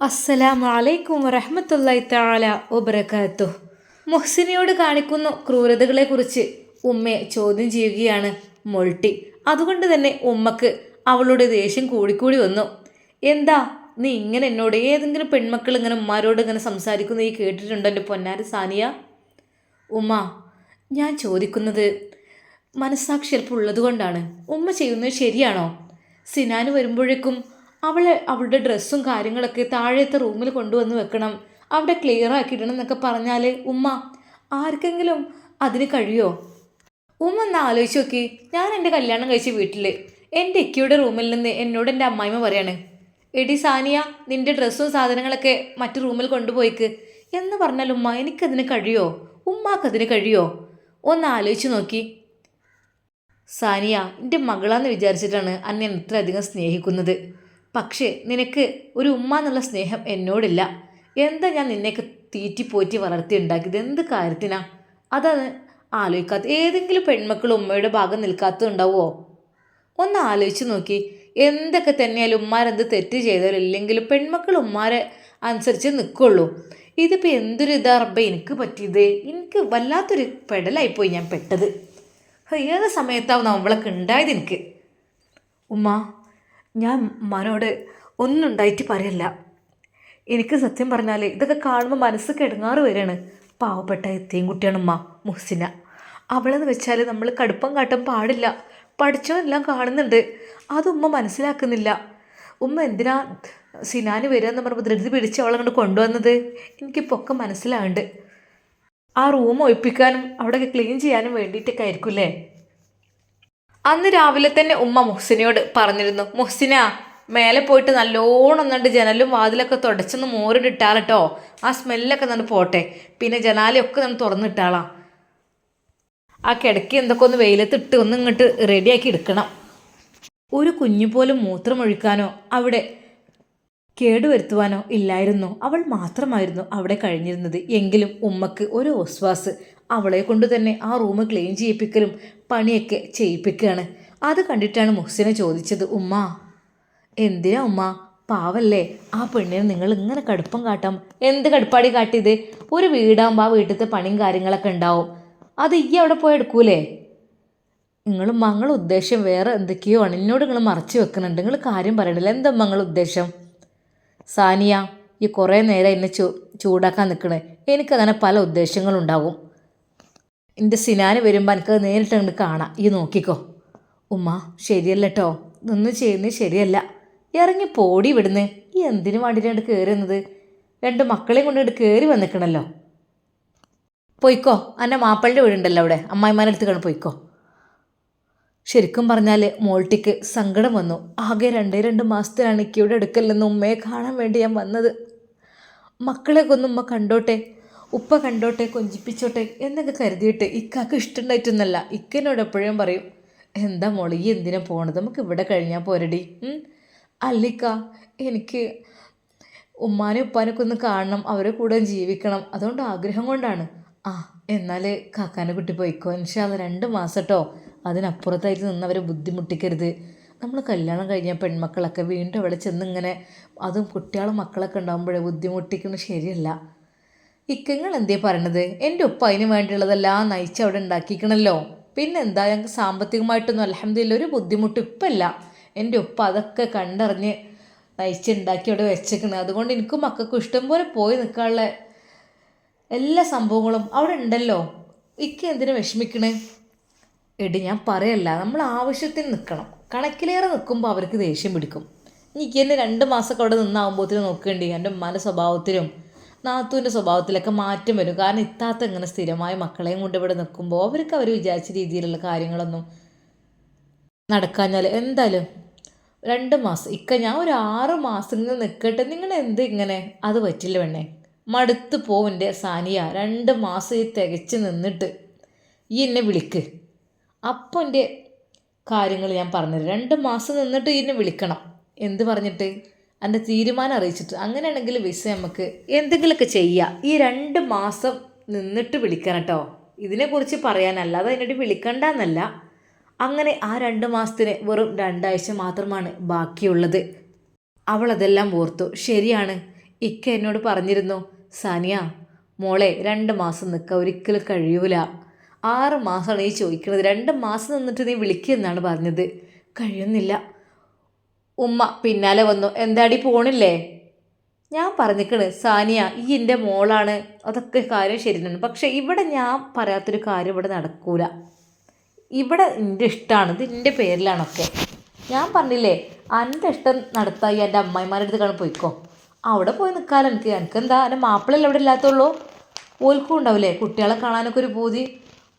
അസ്സലാമു അലൈക്കും വറഹ്മത്തുള്ളാഹി തആല വബറകാതുഹു മുഹ്സിനിയോട് കാണിക്കുന്ന ക്രൂരതകളെക്കുറിച്ച് ഉമ്മയെ ചോദ്യം ചെയ്യുകയാണ് മൊൾട്ടി. അതുകൊണ്ട് തന്നെ ഉമ്മക്ക് അവളുടെ ദേഷ്യം കൂടിക്കൂടി വന്നു. എന്താ നീ ഇങ്ങനെ എന്നോട് ഏതെങ്കിലും പെൺമക്കൾ ഇങ്ങനെ ഉമ്മാരോട് ഇങ്ങനെ സംസാരിക്കുന്ന നീ കേട്ടിട്ടുണ്ടോ എന്റെ പൊന്നാരി സാനിയ? ഉമ്മ ഞാൻ ചോദിക്കുന്നത് മനസ്സാക്ഷി ചിലപ്പോൾ ഉള്ളത് കൊണ്ടാണ് ഉമ്മ ചെയ്യുന്നത് ശരിയാണോ? സിനാന് വരുമ്പോഴേക്കും അവളെ അവളുടെ ഡ്രസ്സും കാര്യങ്ങളൊക്കെ താഴത്തെ റൂമിൽ കൊണ്ടുവന്ന് വെക്കണം. അവിടെ ക്ലിയർ ആക്കിയിടണം എന്നൊക്കെ പറഞ്ഞാൽ ഉമ്മ ആർക്കെങ്കിലും അതിന് കഴിയോ? ഉമ്മ ഒന്ന് ആലോചിച്ച് നോക്കി. ഞാൻ എന്റെ കല്യാണം കഴിച്ച വീട്ടിൽ എന്റെ ഇക്കയുടെ റൂമിൽ നിന്ന് എന്നോട് എന്റെ അമ്മായിമ്മ പറയാണ് എടി സാനിയ നിന്റെ ഡ്രസ്സും സാധനങ്ങളൊക്കെ മറ്റു റൂമിൽ കൊണ്ടുപോയിക്ക്. എന്ന് പറഞ്ഞാൽ ഉമ്മ എനിക്കതിന് കഴിയോ? ഉമ്മാക്കതിന് കഴിയോ ഒന്ന് ആലോചിച്ച് നോക്കി. സാനിയ എന്റെ മകളാന്ന് വിചാരിച്ചിട്ടാണ് അന്നെ ഇത്രയധികം സ്നേഹിക്കുന്നത്. പക്ഷേ നിനക്ക് ഒരു ഉമ്മ എന്നുള്ള സ്നേഹം എന്നോടില്ല. എന്താ ഞാൻ നിന്നെയൊക്കെ തീറ്റിപ്പോറ്റി വളർത്തി ഉണ്ടാക്കിയത്? എന്ത് കാര്യത്തിനാ? അതാണ് ആലോചിക്കാത്ത ഏതെങ്കിലും പെൺമക്കൾ ഉമ്മയുടെ ഭാഗം നിൽക്കാത്തതുണ്ടാവുമോ ഒന്ന് ആലോചിച്ച് നോക്കി. എന്തൊക്കെ തന്നെയാലും ഉമ്മാരെന്ത് തെറ്റ് ചെയ്താലും ഇല്ലെങ്കിലും പെൺമക്കൾ ഉമ്മാരെ അനുസരിച്ച് നിൽക്കുള്ളൂ. ഇതിപ്പോൾ എന്തൊരു ഇതാ റബ്ബേ എനിക്ക് പറ്റിയത്? എനിക്ക് വല്ലാത്തൊരു പെടലായിപ്പോയി ഞാൻ പെട്ടത്. ഏത് സമയത്താവും നമ്മളൊക്കെ ഉണ്ടായത് എനിക്ക്? ഉമ്മ ഞാൻ മനോട് ഒന്നും ഉണ്ടായിട്ട് പറയല്ല. എനിക്ക് സത്യം പറഞ്ഞാൽ ഇതൊക്കെ കാണുമ്പോൾ മനസ്സ് കിടങ്ങാറ് വരികയാണ് പാവപ്പെട്ട എത്തിയും കുട്ടിയാണ് ഉമ്മ മുഹ്സിന. അവളെന്ന് വെച്ചാൽ നമ്മൾ കടുപ്പം കാട്ടാൻ പാടില്ല. പഠിച്ചവനെല്ലാം കാണുന്നുണ്ട്. അത് ഉമ്മ മനസ്സിലാക്കുന്നില്ല. ഉമ്മ എന്തിനാ സിനാന് എന്ന് പറയുമ്പോൾ ധൃതി പിടിച്ച് അവളെ കൊണ്ട് കൊണ്ടുവന്നത്? എനിക്കിപ്പോൾ ഒക്കെ മനസ്സിലാവുന്നുണ്ട് ആ റൂം ഒഴിപ്പിക്കാനും അവിടെയൊക്കെ ക്ലീൻ ചെയ്യാനും വേണ്ടിയിട്ടൊക്കെ ആയിരിക്കും അന്ന് രാവിലെ തന്നെ ഉമ്മ മുഹ്സിനയോട് പറഞ്ഞിരുന്നു മുഹ്സിന മേലെ പോയിട്ട് നല്ലോണം എന്നിട്ട് ജനലും വാതിലൊക്കെ തുടച്ചൊന്ന് മോരിട്ടിട്ടാളട്ടോ ആ സ്മെല്ലൊക്കെ നന്ന് പോട്ടെ. പിന്നെ ജനാലയൊക്കെ നന്ന് തുറന്നിട്ടാളാം. ആ കിടക്കി എന്തൊക്കെ ഒന്ന് വെയിലത്തിട്ട് ഒന്ന് ഇങ്ങോട്ട് റെഡിയാക്കി എടുക്കണം. ഒരു കുഞ്ഞു പോലും മൂത്രമൊഴിക്കാനോ അവിടെ കേടുവരുത്തുവാനോ ഇല്ലായിരുന്നു. അവൾ മാത്രമായിരുന്നു അവിടെ കഴിഞ്ഞിരുന്നത്. എങ്കിലും ഉമ്മക്ക് ഒരു ഓസ്വാസ് അവളെ കൊണ്ട് തന്നെ ആ റൂം ക്ലീൻ ചെയ്യിപ്പിക്കലും പണിയൊക്കെ ചെയ്യിപ്പിക്കുകയാണ്. അത് കണ്ടിട്ടാണ് മുഹ്സിനെ ചോദിച്ചത് ഉമ്മ എന്തിനാ ഉമ്മ? പാവല്ലേ ആ പെണ്ണിനെ നിങ്ങൾ ഇങ്ങനെ കടുപ്പം കാട്ടാം? എന്ത് കടുപ്പാടി കാട്ടിയത്? ഒരു വീടാകുമ്പോൾ ആ വീട്ടിലത്തെ പണിയും കാര്യങ്ങളൊക്കെ ഉണ്ടാവും. അത് ഈ അവിടെ പോയി എടുക്കൂലേ? നിങ്ങൾ മങ്ങൾ ഉദ്ദേശം വേറെ എന്തൊക്കെയോ ആണ്. എന്നോട് നിങ്ങൾ മറച്ചു വെക്കുന്നുണ്ട്. നിങ്ങൾ കാര്യം പറയണില്ല. എന്താ മങ്ങൾ ഉദ്ദേശം? സാനിയ ഈ കുറേ നേരം എന്നെ ചൂ ചൂടാക്കാൻ നിൽക്കണേ. എനിക്കങ്ങനെ പല ഉദ്ദേശങ്ങളുണ്ടാകും എന്റെ സിനാന് വരുമ്പോൾ എനിക്കത് നേരിട്ട് അങ്ങോട്ട് കാണാം. ഈ നോക്കിക്കോ. ഉമ്മ ശരിയല്ല കേട്ടോ നിന്ന് ചെയ്യുന്നത് ശരിയല്ല. ഇറങ്ങി പോടി ഇവിടുന്ന്. ഈ എന്തിനു വേണ്ടിയിട്ടാണ് കയറുന്നത് രണ്ട് മക്കളെയും കൊണ്ടിട്ട് കയറി വന്നിക്കണല്ലോ. പൊയ്ക്കോ. എന്റെ മാപ്പിളുടെ വീടുണ്ടല്ലോ അവിടെ. അമ്മായിമാരുടെ അടുത്ത് കാണും പൊയ്ക്കോ. ശരിക്കും പറഞ്ഞാൽ മോൾട്ടിക്ക് സങ്കടം വന്നു. ആകെ രണ്ടേ രണ്ട് മാസത്തിലാണ് ഇക്കയുടെ അടുക്കൽ നിന്ന് ഉമ്മയെ കാണാൻ വേണ്ടി ഞാൻ വന്നത്. മക്കളെ കൊന്നുമ്മ കണ്ടോട്ടെ. ഉപ്പ കണ്ടോട്ടെ കൊഞ്ചിപ്പിച്ചോട്ടെ എന്നൊക്കെ കരുതിയിട്ട് ഇക്കാക്ക് ഇഷ്ടമുണ്ടായിട്ടൊന്നല്ല. ഇക്കനോട് എപ്പോഴും പറയും എന്താ മോളി എന്തിനാ പോണത്? നമുക്ക് ഇവിടെ കഴിഞ്ഞാൽ പോരടി. അല്ലിക്ക എനിക്ക് ഉമ്മാനെ ഉപ്പാനൊക്കെ ഒന്ന് കാണണം അവരെ കൂടെ ജീവിക്കണം. അതുകൊണ്ട് ആഗ്രഹം കൊണ്ടാണ്. ആ എന്നാൽ കാക്കാനെ കുട്ടി പോയിക്കോ. ഇൻഷാല്ല രണ്ട് മാസം കേട്ടോ അതിനപ്പുറത്തായിട്ട് നിന്ന് അവരെ ബുദ്ധിമുട്ടിക്കരുത്. നമ്മൾ കല്യാണം കഴിഞ്ഞാൽ പെൺമക്കളൊക്കെ വീണ്ടും അവിടെ ചെന്ന് ഇങ്ങനെ അതും കുട്ടികളും മക്കളൊക്കെ ഉണ്ടാകുമ്പോഴേ ബുദ്ധിമുട്ടിക്കുന്നത് ശരിയല്ല. ഇക്കങ്ങൾ എന്തേ പറയണത്? എന്റെ ഉപ്പ അതിന് വേണ്ടിയുള്ളതെല്ലാം നയിച്ച് അവിടെ ഉണ്ടാക്കിക്കണല്ലോ. പിന്നെന്താ? ഞങ്ങൾക്ക് സാമ്പത്തികമായിട്ടൊന്നും അലഹമില്ല ഒരു ബുദ്ധിമുട്ട് ഇപ്പം ഇല്ല എന്റെ ഉപ്പ അതൊക്കെ കണ്ടറിഞ്ഞ് നയിച്ചുണ്ടാക്കി അവിടെ വെച്ചേക്കണ്. അതുകൊണ്ട് എനിക്കും മക്കൾക്കും ഇഷ്ടം പോലെ പോയി നിൽക്കാനുള്ള എല്ലാ സംഭവങ്ങളും അവിടെ ഉണ്ടല്ലോ. ഇക്ക എന്തിനു വിഷമിക്കണേ? എടി ഞാൻ പറയല്ല. നമ്മൾ ആവശ്യത്തിന് നിൽക്കണം. കണക്കിലേറെ നിൽക്കുമ്പോൾ അവർക്ക് ദേഷ്യം പിടിക്കും. എനിക്ക് എന്നെ രണ്ട് മാസമൊക്കെ അവിടെ നിന്നാകുമ്പോഴത്തേനും നോക്കേണ്ടി. എന്റെ ഉമ്മാന്റെ സ്വഭാവത്തിലും നാത്തൂന്റെ സ്വഭാവത്തിലൊക്കെ മാറ്റം വരും. കാരണം ഇത്താത്ത ഇങ്ങനെ സ്ഥിരമായ മക്കളെയും കൊണ്ട് ഇവിടെ നിൽക്കുമ്പോൾ അവർക്ക് അവർ വിചാരിച്ച രീതിയിലുള്ള കാര്യങ്ങളൊന്നും നടക്കാഞ്ഞാൽ എന്തായാലും രണ്ട് മാസം ഇക്ക ഞാൻ ഒരു ആറ് മാസം നിൽക്കട്ടെ നിങ്ങൾ എന്ത് ഇങ്ങനെ? അത് പറ്റില്ല വേണേ മടുത്ത് പോവിന്റെ സാനിയ രണ്ട് മാസം ഈ തികച്ച് നിന്നിട്ട് ഈ എന്നെ വിളിക്ക്. അപ്പോൾ എന്റെ കാര്യങ്ങൾ ഞാൻ പറഞ്ഞുതരാം. രണ്ട് മാസം നിന്നിട്ട് എന്നെ വിളിക്കണം. എന്ത് പറഞ്ഞിട്ട്? എന്റെ തീരുമാനം അറിയിച്ചിട്ട് അങ്ങനെയാണെങ്കിൽ വിസ നമുക്ക് എന്തെങ്കിലുമൊക്കെ ചെയ്യാം. ഈ രണ്ട് മാസം നിന്നിട്ട് വിളിക്കണം കേട്ടോ ഇതിനെക്കുറിച്ച് പറയാനല്ല അത് അതിനോട് വിളിക്കണ്ടെന്നല്ല. അങ്ങനെ ആ രണ്ട് മാസത്തിന് വെറും രണ്ടാഴ്ച മാത്രമാണ് ബാക്കിയുള്ളത്. അവൾ അതെല്ലാം ഓർത്തു. ശരിയാണ് ഇക്ക എന്നോട് പറഞ്ഞിരുന്നു സാനിയ മോളെ രണ്ട് മാസം നിൽക്കുക ഒരിക്കലും കഴിയൂല. ആറ് മാസമാണ് ഈ ചോദിക്കുന്നത് രണ്ട് മാസം നിന്നിട്ട് നീ വിളിക്കുമെന്നാണ് പറഞ്ഞത്. കഴിയുന്നില്ല. ഉമ്മ പിന്നാലെ വന്നു എന്താടി പോണില്ലേ? ഞാൻ പറഞ്ഞിക്കണ് സാനിയ ഈ എന്റെ മോളാണ്. അതൊക്കെ കാര്യം ശരിയാണ് പക്ഷേ ഇവിടെ ഞാൻ പറയാത്തൊരു കാര്യം ഇവിടെ നടക്കൂല. ഇവിടെ എന്റെ ഇഷ്ടമാണ് ഇത് എന്റെ പേരിലാണൊക്കെ. ഞാൻ പറഞ്ഞില്ലേ എന്റെ ഇഷ്ടം നടത്തായി എന്റെ അമ്മായിമാരുടെ അടുത്ത് കാണാൻ പോയിക്കോ. അവിടെ പോയി നിൽക്കാൻ എനിക്ക്. എനിക്ക് എന്താ എന്റെ മാപ്പിളല്ലേ അവിടെ ഇല്ലാത്തുള്ളൂ. ഓൽക്കും ഉണ്ടാവില്ലേ? കുട്ടികളെ കാണാനൊക്കെ ഒരു പൂതി.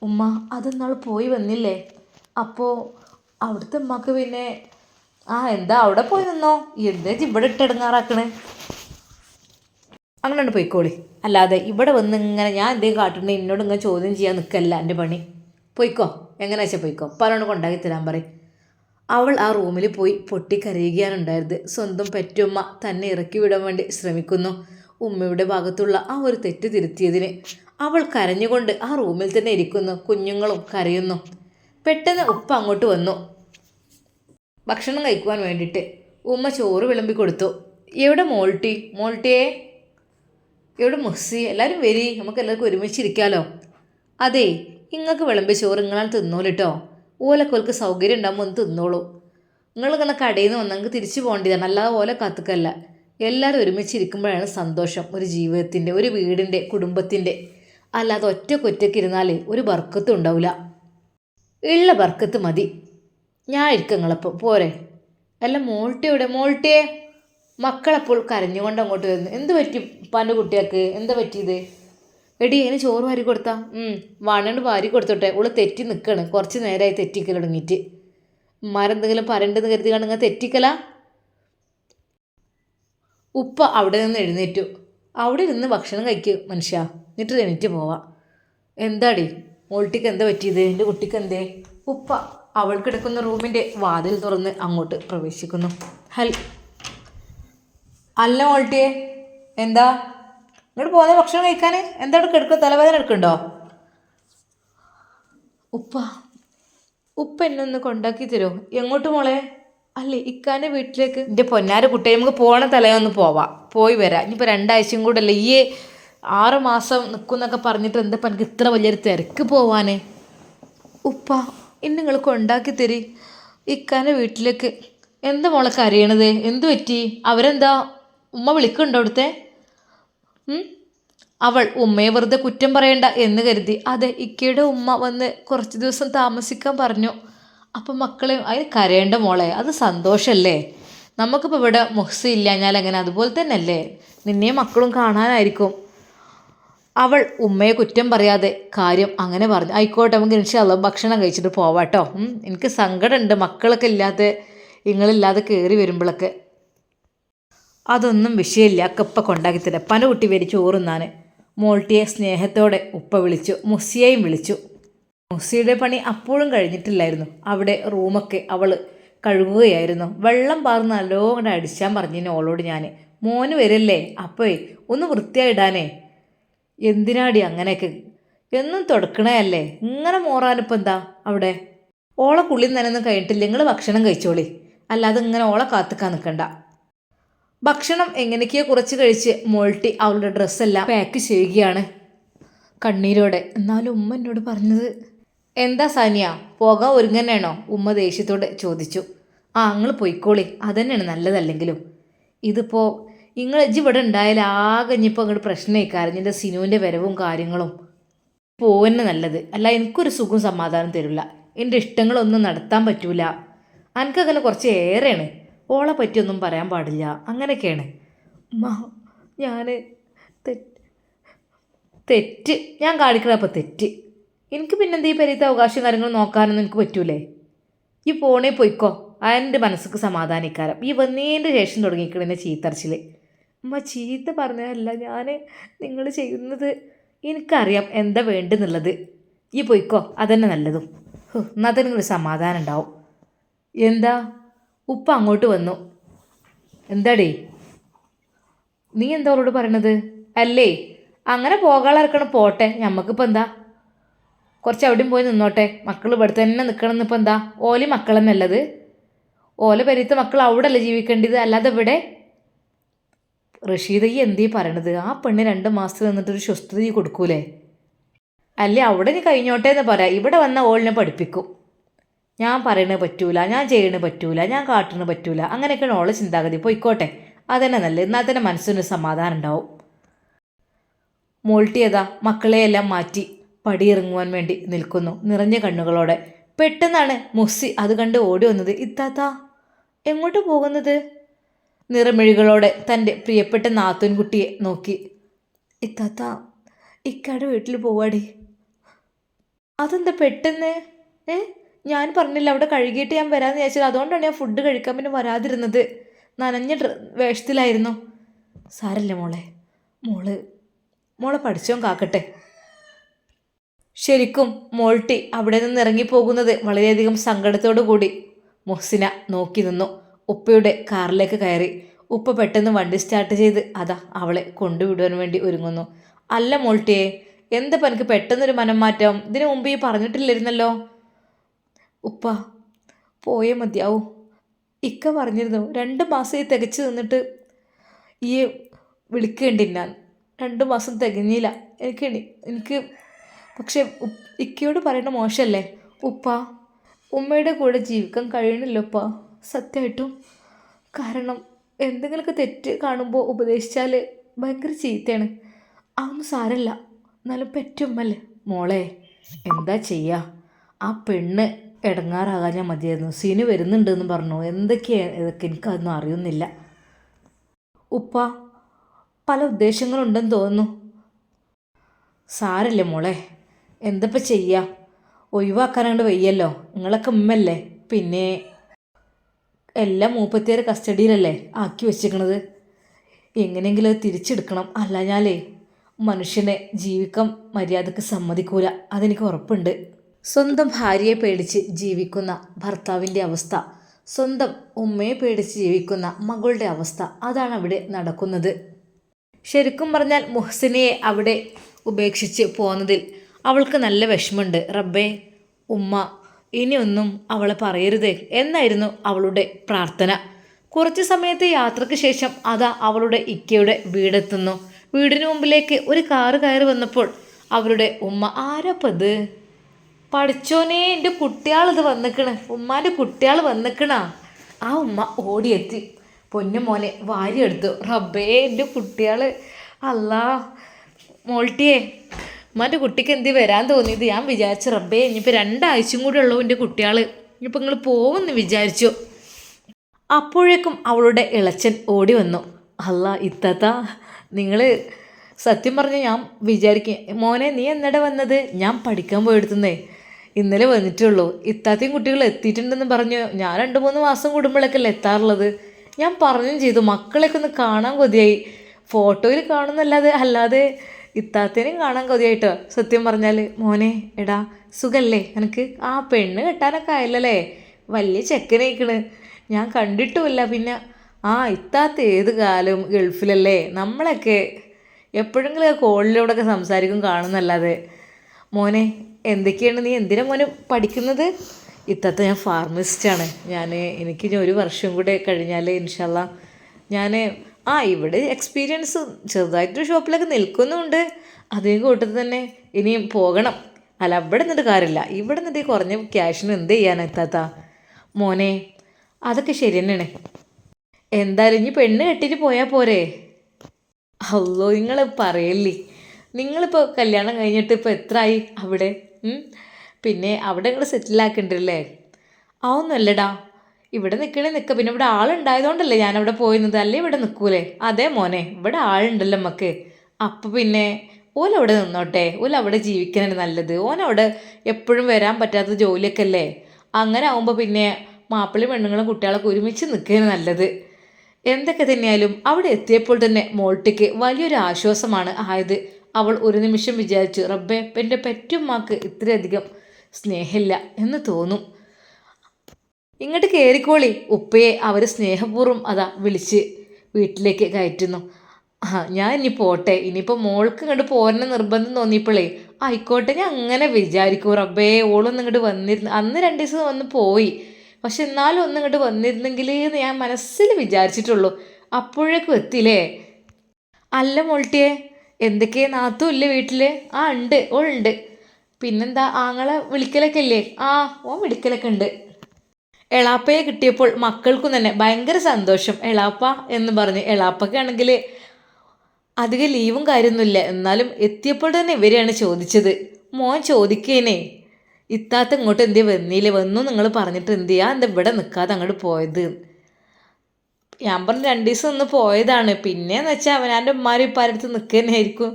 ഉമ്മ അതെന്നാൾ പോയി വന്നില്ലേ. അപ്പോൾ അവിടുത്തെ ഉമ്മക്ക് പിന്നെ ആ എന്താ അവിടെ പോയി നിന്നോ? എന്താ ഇവിടെ ഇട്ടെടുങ്ങാറാക്കണേ? അങ്ങനെ പോയിക്കോളി. അല്ലാതെ ഇവിടെ വന്ന് ഇങ്ങനെ ഞാൻ എന്തെങ്കിലും കാട്ടുണ്ടെങ്കിൽ എന്നോട് ഇങ്ങനെ ചോദ്യം ചെയ്യാൻ നിൽക്കല്ല എന്റെ പണി. പോയിക്കോ. എങ്ങനെ വെച്ചാൽ പോയിക്കോ. പലരോട് കൊണ്ടാക്കി തരാൻ പറയും. അവൾ ആ റൂമിൽ പോയി പൊട്ടിക്കരയുകയാണുണ്ടായിരുന്നത് സ്വന്തം പെറ്റുമ്മ തന്നെ ഇറക്കി വിടാൻ വേണ്ടി ശ്രമിക്കുന്നു. ഉമ്മയുടെ ഭാഗത്തുള്ള ആ ഒരു തെറ്റ് തിരുത്തിയതിന് അവൾ കരഞ്ഞുകൊണ്ട് ആ റൂമിൽ തന്നെ ഇരിക്കുന്നു. കുഞ്ഞുങ്ങളും കരയുന്നു. പെട്ടെന്ന് ഉപ്പ അങ്ങോട്ട് വന്നു. ഭക്ഷണം കഴിക്കുവാൻ വേണ്ടിയിട്ട് ഉമ്മ ചോറ് വിളമ്പി കൊടുത്തു. എവിടെ മോൾട്ടി? മോൾട്ടിയെ? എവിടെ മുസ്സി എല്ലാവരും വരി. നമുക്ക് എല്ലാവർക്കും ഒരുമിച്ചിരിക്കാമല്ലോ അതെ ഇങ്ങൾക്ക് വിളമ്പി ചോറ് നിങ്ങളാൽ തിന്നോളിട്ടോ ഓലക്കൊൽക്ക് സൗകര്യം ഉണ്ടാകുമ്പോൾ ഒന്ന് തിന്നോളൂ. നിങ്ങൾ ഇങ്ങനെ കടയിൽ നിന്ന് വന്നെങ്കിൽ തിരിച്ചു പോകേണ്ടതാണ് അല്ലാതെ ഓല കത്തുക്കല്ല. എല്ലാവരും ഒരുമിച്ചിരിക്കുമ്പോഴാണ് സന്തോഷം. ഒരു ജീവിതത്തിന്റെ ഒരു വീടിന്റെ കുടുംബത്തിന്റെ. അല്ലാതെ ഒറ്റക്കൊറ്റയ്ക്ക് ഇരുന്നാൽ ഒരു ബർക്കത്തും ഉണ്ടാവില്ല ഉള്ള ബർക്കത്ത് മതി. ഞാൻ ഇരിക്കും നിങ്ങളപ്പം പോരെ. അല്ല മോൾട്ടിയുടെ മോൾട്ടിയെ മക്കളപ്പോൾ കരഞ്ഞുകൊണ്ട് അങ്ങോട്ട് വരുന്നു. എന്ത് പറ്റി പന്റെ കുട്ടികൾക്ക്? എന്താ പറ്റിയത്? എടി അതിന് ചോറ് വാരി കൊടുത്താ? വണണ്ട് വാരി കൊടുത്തോട്ടെ. ഉള്ള തെറ്റി നിൽക്കണ് കുറച്ച് നേരമായി തെറ്റിക്കൽ തുടങ്ങിയിട്ട്. ഉമ്മാരെന്തെങ്കിലും പറയണ്ടെന്ന് കരുതി കാണുങ്ങ തെറ്റിക്കല? ഉപ്പ അവിടെ നിന്ന് എഴുന്നേറ്റു. അവിടെ ഇരുന്ന് ഭക്ഷണം കഴിക്കും മനുഷ്യ. എന്നിട്ട് എണീറ്റ് പോവാം. എന്താടി? മോൾട്ടിക്ക് എന്താ പറ്റിയത്? എന്റെ കുട്ടിക്ക് എന്തേ? ഉപ്പ അവൾ കിടക്കുന്ന റൂമിന്റെ വാതിൽ തുറന്ന് അങ്ങോട്ട് പ്രവേശിക്കുന്നു. ഹൽ. അല്ല മോൾട്ടിയെ എന്താ? ഇങ്ങോട്ട് പോകുന്ന ഭക്ഷണം കഴിക്കാൻ എന്താ എടുക്കുക തലവേദന എടുക്കണ്ടോ ഉപ്പ ഉപ്പ എന്നെ ഒന്ന് കൊണ്ടാക്കി തരുമോ എങ്ങോട്ട് മോളെ? അല്ലേ ഇക്കാന്റെ വീട്ടിലേക്ക്. എന്റെ പൊന്നാര കുട്ടിയെ നമുക്ക് പോണ തലയൊന്ന് പോവാം. പോയി വരാം. ഇനിയിപ്പോൾ രണ്ടാഴ്ചയും കൂടെ അല്ലേ ഈ ആറ് മാസം നിൽക്കുന്നൊക്കെ പറഞ്ഞിട്ട് എന്താ എനിക്ക് ഇത്ര വലിയൊരു തിരക്ക് പോവാനേ? ഉപ്പ ഇന്ന് നിങ്ങൾ കൊണ്ടാക്കി തരി. ഇക്കാന്റെ വീട്ടിലേക്ക്. എന്താ മോളെ കരയണത്? എന്തു പറ്റി? അവരെന്താ? ഉമ്മ വിളിക്കുന്നുണ്ടോ അവിടുത്തെ? അവൾ ഉമ്മയെ വെറുതെ കുറ്റം പറയണ്ട എന്ന് കരുതി. അതെ ഇക്കയുടെ ഉമ്മ വന്ന് കുറച്ച് ദിവസം താമസിക്കാൻ പറഞ്ഞു. അപ്പം മക്കളെ അതിന് കരയേണ്ട മോളെ അത് സന്തോഷമല്ലേ നമുക്കിപ്പോൾ ഇവിടെ മുഹ്സ ഇല്ല ഞാൻ അങ്ങനെ അതുപോലെ തന്നെ അല്ലേ നിന്നെയും മക്കളും കാണാനായിരിക്കും. അവൾ ഉമ്മയെ കുറ്റം പറയാതെ കാര്യം അങ്ങനെ പറഞ്ഞു. ആയിക്കോട്ടെ നമുക്ക് ഇൻഷാല്ല ഭക്ഷണം കഴിച്ചിട്ട് പോവാട്ടോ എനിക്ക് സങ്കടമുണ്ട്. മക്കളൊക്കെ ഇല്ലാതെ നിങ്ങളില്ലാതെ കയറി വരുമ്പോഴൊക്കെ അതൊന്നും വിഷയമില്ല. അക്കപ്പ കൊണ്ടാക്കി തരാം പന കുട്ടി വരി ചോറുന്നാൻ മോൾട്ടിയെ സ്നേഹത്തോടെ ഉപ്പ വിളിച്ചു. മുസ്സിയെയും വിളിച്ചു. മുസ്സിയുടെ പണി അപ്പോഴും കഴിഞ്ഞിട്ടില്ലായിരുന്നു. അവിടെ റൂമൊക്കെ അവൾ കഴുകുകയായിരുന്നു. വെള്ളം പാർന്ന് നല്ലോണം അടിച്ചാൻ പറഞ്ഞു ഓളോട് ഞാൻ മോന് വരല്ലേ? അപ്പോഴേ ഒന്ന് വൃത്തിയായിടാനേ എന്തിനാടി അങ്ങനെയൊക്കെ? എന്നും തുടക്കണയല്ലേ ഇങ്ങനെ മോറാനിപ്പോൾ എന്താ അവിടെ? ഓളെ കുളി നനൊന്നും കഴിഞ്ഞിട്ടില്ല. നിങ്ങൾ ഭക്ഷണം കഴിച്ചോളി. അല്ലാതെ ഇങ്ങനെ ഓളെ കാത്തുക്കാൻ നിൽക്കണ്ട ഭക്ഷണം എങ്ങനെയൊക്കെയോ കുറച്ച് കഴിച്ച് മോൾട്ടി അവളുടെ ഡ്രസ്സെല്ലാം പാക്ക് ചെയ്യുകയാണ് കണ്ണീരോടെ. എന്നാലും ഉമ്മ എന്നോട് പറഞ്ഞത് എന്താ സാനിയ? പോകാൻ ഒരുങ്ങനെയാണോ ഉമ്മ ദേഷ്യത്തോടെ ചോദിച്ചു. ആ നിങ്ങൾ പൊയ്ക്കോളി. അതന്നെയാണ് നല്ലതല്ലെങ്കിലും. ഇതിപ്പോൾ നിങ്ങൾ ഇജ്ജ് ഇവിടെ ഉണ്ടായാലും ആകെ ഇനിയിപ്പോൾ അങ്ങോട്ട് പ്രശ്നമായി കരഞ്ഞിന്റെ സിനുവിന്റെ വരവും കാര്യങ്ങളും. പോവന്നെ നല്ലത്. അല്ല എനിക്കൊരു സുഖവും സമാധാനം തരില്ല എന്റെ ഇഷ്ടങ്ങളൊന്നും നടത്താൻ പറ്റൂല. എനിക്കങ്ങനെ കുറച്ച് ഏറെയാണ്. ഓളെ പറ്റിയൊന്നും പറയാൻ പാടില്ല. അങ്ങനെയൊക്കെയാണ്. ഞാൻ തെറ്റ് തെറ്റ്. ഞാൻ കാണിക്കണപ്പോൾ തെറ്റ്. എനിക്ക് പിന്നെ എന്ത് ഈ പെരീത്തെ അവകാശം കാര്യങ്ങളും നോക്കാനൊന്നും എനിക്ക് പറ്റൂലേ? ഈ പോണേ പോയിക്കോ. അതിന്റെ മനസ്സിക്ക് സമാധാനിക്കാരം. ഈ വന്നതിന്റെ ശേഷം തുടങ്ങിക്കണ ചീത്തറച്ചിൽ ഉമ്മ ചീത്ത പറഞ്ഞതല്ല ഞാൻ നിങ്ങൾ ചെയ്യുന്നത് എനിക്കറിയാം എന്താ വേണ്ടെന്നുള്ളത്. ഈ പൊയ്ക്കോ അതന്നെ നല്ലതും. എന്നാൽ എന്നാ തന്നെ ഒരു സമാധാനം ഉണ്ടാവും. എന്താ? ഉപ്പ അങ്ങോട്ട് വന്നു. എന്താടേ? നീ എന്താ അവളോട് പറയണത്? അല്ലേ? അങ്ങനെ പോകാളിറക്കണം പോട്ടെ ഞമ്മക്കിപ്പോൾ എന്താ? കുറച്ച് അവിടെയും പോയി നിന്നോട്ടെ. മക്കൾ ഇവിടെ തന്നെ നിൽക്കണം എന്നിപ്പോൾ എന്താ? ഓലി മക്കളെന്നല്ലത് ഓല പെരീത്ത മക്കൾ അവിടെ അല്ല ജീവിക്കേണ്ടത്? അല്ലാതെ ഇവിടെ റഷീദ ഈ എന്തീ പറയണത്? ആ പെണ്ണ് രണ്ട് മാസത്തിൽ നിന്നിട്ടൊരു സ്വസ്ഥത കൊടുക്കൂലേ? അല്ലേ അവിടെ നീ കഴിഞ്ഞോട്ടെ എന്ന് പറയാം. ഇവിടെ വന്ന ഓളിനെ പഠിപ്പിക്കും. ഞാൻ പറയണത് പറ്റൂല ഞാൻ ചെയ്യണ പറ്റൂല ഞാൻ കാട്ടണ പറ്റൂല. അങ്ങനെയൊക്കെയാണ് ഓളെ ചിന്താഗതി. പോയിക്കോട്ടെ. അതന്നെ നല്ല എന്നാൽ തന്നെ മനസ്സിനൊരു സമാധാനം ഉണ്ടാവും. മോൾട്ടിയതാ മക്കളെയെല്ലാം മാറ്റി പടിയിറങ്ങുവാൻ വേണ്ടി നിൽക്കുന്നു. നിറഞ്ഞ കണ്ണുകളോടെ. പെട്ടെന്നാണ് മുസ്സി അത് കണ്ട് ഓടി വന്നത്. ഇത്താത്ത എങ്ങോട്ട് പോകുന്നത്? നിറമിഴികളോടെ തന്റെ പ്രിയപ്പെട്ട നാത്തൻകുട്ടിയെ നോക്കി. ഇത്താത്ത ഇക്കാട് വീട്ടിൽ പോവാടി. അതെന്താ പെട്ടെന്ന്? ഏ? ഞാൻ പറഞ്ഞില്ല അവിടെ കഴുകിയിട്ട് ഞാൻ വരാമെന്ന് വിചാരിച്ചത്. അതുകൊണ്ടാണ് ഞാൻ ഫുഡ് കഴിക്കാൻ പിന്നെ വരാതിരുന്നത്. നനഞ്ഞ വേഷത്തിലായിരുന്നു. സാരല്ല മോളെ. മോൾ മോളെ പഠിച്ചോ കാക്കട്ടെ. ശരിക്കും മോൾട്ടി അവിടെ നിന്ന് ഇറങ്ങിപ്പോകുന്നത് വളരെയധികം സങ്കടത്തോടു കൂടി മുഹ്സിന നോക്കി നിന്നു. ഉപ്പയുടെ കാറിലേക്ക് കയറി. ഉപ്പ പെട്ടെന്ന് വണ്ടി സ്റ്റാർട്ട് ചെയ്ത് അതാ അവളെ കൊണ്ടുവിടുവാൻ വേണ്ടി ഒരുങ്ങുന്നു. അല്ല മോൾട്ടിയെ എന്താ എനിക്ക് പെട്ടെന്നൊരു മനം മാറ്റാം ഇതിനു മുമ്പ് ഈ പറഞ്ഞിട്ടില്ലായിരുന്നല്ലോ. ഉപ്പ പോയേ മതിയാവൂ. ഇക്ക പറഞ്ഞിരുന്നു രണ്ട് മാസം ഈ തികച്ചു നിന്നിട്ട് ഈ വിളിക്കേണ്ടില്ല. രണ്ട് മാസം തികഞ്ഞില്ല. എനിക്ക് എനിക്ക് പക്ഷെ ഇക്കയോട് പറയേണ്ട മോശമല്ലേ ഉപ്പ ഉമ്മയുടെ കൂടെ ജീവിക്കാൻ കഴിയണില്ല ഉപ്പ. സത്യമായിട്ടും. കാരണം എന്തെങ്കിലുമൊക്കെ തെറ്റ് കാണുമ്പോൾ ഉപദേശിച്ചാൽ ഭയങ്കര ചീത്തയാണ്. അതൊന്നും സാരമല്ല എന്നാലും പെറ്റുമ്മല്ലേ മോളെ എന്താ ചെയ്യുക ആ പെണ്ണ് ഇടങ്ങാറാകാൻ ഞാൻ മതിയായിരുന്നു. സീന് വരുന്നുണ്ടെന്ന് പറഞ്ഞു. എന്തൊക്കെയാണ് ഇതൊക്കെ എനിക്കതൊന്നും അറിയുന്നില്ല. ഉപ്പ പല ഉദ്ദേശങ്ങളുണ്ടെന്ന് തോന്നുന്നു. സാരല്ലേ മോളെ? എന്തപ്പോൾ ചെയ്യുക ഒഴിവാക്കാനാണ്ട് വയ്യല്ലോ. നിങ്ങളൊക്കെ ഉമ്മല്ലേ? പിന്നെ എല്ലാം മൂപ്പത്തിയാറ് കസ്റ്റഡിയിലല്ലേ ആക്കി വെച്ചിരിക്കണത് എങ്ങനെയെങ്കിലും അത് തിരിച്ചെടുക്കണം. ഞാലേ മനുഷ്യനെ ജീവിക്കാൻ മര്യാദയ്ക്ക് സമ്മതിക്കൂല. അതെനിക്ക് ഉറപ്പുണ്ട്. സ്വന്തം ഭാര്യയെ പേടിച്ച് ജീവിക്കുന്ന ഭർത്താവിന്റെ അവസ്ഥ സ്വന്തം ഉമ്മയെ പേടിച്ച് ജീവിക്കുന്ന മകളുടെ അവസ്ഥ അതാണ് അവിടെ നടക്കുന്നത്. ശരിക്കും പറഞ്ഞാൽ മുഹ്സിനയെ അവിടെ ഉപേക്ഷിച്ച് പോകുന്നതിൽ അവൾക്ക് നല്ല വിഷമമുണ്ട്. റബ്ബേ ഉമ്മ ഇനിയൊന്നും അവളെ പറയരുതേ എന്നായിരുന്നു അവളുടെ പ്രാർത്ഥന. കുറച്ച് സമയത്തെ യാത്രയ്ക്ക് ശേഷം അതാ അവളുടെ ഇക്കയുടെ വീടെത്തുന്നു. വീടിന് മുമ്പിലേക്ക് ഒരു കാറ് കയറി വന്നപ്പോൾ അവരുടെ ഉമ്മ ആരപ്പത് പഠിച്ചോനെ എന്റെ കുട്ടിയാളിത് വന്നിക്കണ്. ഉമ്മാന്റെ കുട്ടിയാൾ വന്നിക്കണാ. ആ ഉമ്മ ഓടിയെത്തി. പൊന്നു മോനെ വാരിയെടുത്തു. റബ്ബേ എന്റെ കുട്ടിയാൾ അല്ലാ മോൾട്ടിയെ. ഉമ്മാന്റെ കുട്ടിക്ക് എന്ത് വരാൻ തോന്നിയത്? ഞാൻ വിചാരിച്ചു റബ്ബേ ഇനിയിപ്പോൾ രണ്ടാഴ്ചയും കൂടെ ഉള്ളൂ എന്റെ കുട്ടികൾ ഇനിയിപ്പോൾ നിങ്ങൾ പോകുമെന്ന് വിചാരിച്ചു. അപ്പോഴേക്കും അവളുടെ ഇളച്ചൻ ഓടി വന്നു. അല്ല ഇത്തത്ത നിങ്ങൾ സത്യം പറഞ്ഞ് ഞാൻ വിചാരിക്കും മോനെ നീ എന്നിട വന്നത്? ഞാൻ പഠിക്കാൻ പോയെടുത്തുന്നേ. ഇന്നലെ വന്നിട്ടുള്ളൂ. ഇത്താത്തയും കുട്ടികൾ എത്തിയിട്ടുണ്ടെന്ന് പറഞ്ഞു. ഞാൻ രണ്ട് മൂന്ന് മാസം കൂടുമ്പോഴേക്കല്ലേ എത്താറുള്ളത്. ഞാൻ പറഞ്ഞും ചെയ്തു. മക്കളെയൊക്കെ ഒന്ന് കാണാൻ കൊതിയായി. ഫോട്ടോയിൽ കാണുന്നല്ലാതെ അല്ലാതെ ഇത്താത്തേനെയും കാണാൻ കൊതിയായിട്ട്? സത്യം പറഞ്ഞാൽ മോനെ എടാ സുഖല്ലേ? എനിക്ക് ആ പെണ്ണ് കെട്ടാനൊക്കെ ആയില്ലല്ലേ? വലിയ ചെക്കനേക്കണ് ഞാൻ കണ്ടിട്ടുമില്ല. പിന്നെ ആ ഇത്താത്ത ഏത് കാലവും ഗൾഫിലല്ലേ? നമ്മളൊക്കെ എപ്പോഴെങ്കിലും കോളിലൂടെയൊക്കെ സംസാരിക്കും കാണുന്നല്ലാതെ. മോനെ എന്തൊക്കെയാണ് നീ എന്തിനാ മോനെ പഠിക്കുന്നത്? ഇത്തത്തെ ഞാൻ ഫാർമസിസ്റ്റാണ്. ഞാൻ എനിക്ക് ഒരു വർഷം കൂടെ കഴിഞ്ഞാൽ ഇൻഷല്ല ഞാൻ ആ ഇവിടെ എക്സ്പീരിയൻസ് ചെറുതായിട്ടൊരു ഷോപ്പിലൊക്കെ നിൽക്കുന്നുണ്ട്. അതേ കൂട്ടത്തിൽ തന്നെ ഇനിയും പോകണം. അല്ല അവിടെ നിന്നിട്ട് കാര്യമില്ല. ഇവിടെ നിന്നിട്ട് കുറഞ്ഞ ക്യാഷിന് എന്ത് ചെയ്യാനാ എത്താത്ത മോനെ അതൊക്കെ ശരി തന്നെയാണ്. എന്തായാലും ഇനി പെണ്ണ് കെട്ടിയിട്ട് പോയാൽ പോരെ. അല്ലോ നിങ്ങൾ പറയല്ലേ. നിങ്ങളിപ്പോൾ കല്യാണം കഴിഞ്ഞിട്ട് ഇപ്പോൾ എത്രയായി അവിടെ? പിന്നെ അവിടെ നിങ്ങൾ സെറ്റിലാക്കണ്ടല്ലേ അതൊന്നുമല്ലടാ ഇവിടെ നിൽക്കണേ നിൽക്ക പിന്നെ ഇവിടെ ആളുണ്ടായതുകൊണ്ടല്ലേ ഞാൻ അവിടെ പോയിരുന്നത്. അല്ലേ ഇവിടെ നിൽക്കൂലേ അതെ മോനെ ഇവിടെ ആളുണ്ടല്ലോ നമുക്ക് അപ്പോൾ പിന്നെ ഓല അവിടെ നിന്നോട്ടെ. ഓല അവിടെ ജീവിക്കാനാണ് നല്ലത്. ഓനവിടെ എപ്പോഴും വരാൻ പറ്റാത്ത ജോലിയൊക്കെ അല്ലേ? അങ്ങനെ ആവുമ്പോൾ പിന്നെ മാപ്പിളി പെണ്ണുങ്ങളും കുട്ടികളൊക്കെ ഒരുമിച്ച് നിൽക്കുകയാണ് നല്ലത്. എന്തൊക്കെ തന്നെയായാലും അവിടെ എത്തിയപ്പോൾ തന്നെ മോൾട്ടിക്ക് വലിയൊരു ആശ്വാസമാണ് ആയത്. അവൾ ഒരു നിമിഷം വിചാരിച്ചു റബ്ബെ എന്റെ പെറ്റുമ്മാക്ക് ഇത്രയധികം സ്നേഹമില്ല എന്ന് തോന്നും. ഇങ്ങോട്ട് കയറിക്കോളി ഉപ്പയെ അവർ സ്നേഹപൂർവം അതാ വിളിച്ച് വീട്ടിലേക്ക് കയറ്റുന്നു. ആ ഞാൻ ഇനി പോട്ടെ. ഇനിയിപ്പോൾ മോൾക്ക് ഇങ്ങോട്ട് പോരണ നിർബന്ധം തോന്നിയപ്പോഴേ ആയിക്കോട്ടെ ഞാൻ അങ്ങനെ വിചാരിക്കും. റബ്ബേ ഓളൊന്നും ഇങ്ങോട്ട് വന്നിരുന്നു അന്ന് രണ്ട് ദിവസം വന്ന് പോയി. പക്ഷെ എന്നാലും ഒന്ന് ഇങ്ങോട്ട് വന്നിരുന്നെങ്കിൽ എന്ന് ഞാൻ മനസ്സിൽ വിചാരിച്ചിട്ടുള്ളൂ. അപ്പോഴേക്കും എത്തിയില്ലേ? അല്ല മോൾട്ടിയെ എന്തൊക്കെയാ നാത്തും ഇല്ലേ വീട്ടിൽ ആ ഉണ്ട്. ഓളുണ്ട്. പിന്നെന്താ ആങ്ങളെ വിളിക്കലൊക്കെ ഇല്ലേ? ആ ഓൻ വിളിക്കലൊക്കെ ഉണ്ട്. എളാപ്പയെ കിട്ടിയപ്പോൾ മക്കൾക്കും തന്നെ ഭയങ്കര സന്തോഷം. എളാപ്പ എന്ന് പറഞ്ഞ്. എളാപ്പക്കാണെങ്കിൽ അധികം ലീവും കാര്യമൊന്നുമില്ല എന്നാലും എത്തിയപ്പോൾ തന്നെ ഇവരെയാണ് ചോദിച്ചത്. മോൻ ചോദിക്കേനെ ഇത്താത്ത ഇങ്ങോട്ട് എന്തേ വന്നില്ല വന്നു നിങ്ങൾ പറഞ്ഞിട്ട് എന്ത് ചെയ്യാ എന്താ ഇവിടെ നിൽക്കാതെ അങ്ങോട്ട് പോയത്? ഞാൻ പറഞ്ഞു രണ്ട് ദിവസം ഒന്ന് പോയതാണ്. പിന്നെയെന്ന് വെച്ചാൽ അവനാന്റെ ഉമ്മാരും ഇപ്പാരടുത്ത് നിൽക്കുന്നതായിരിക്കും.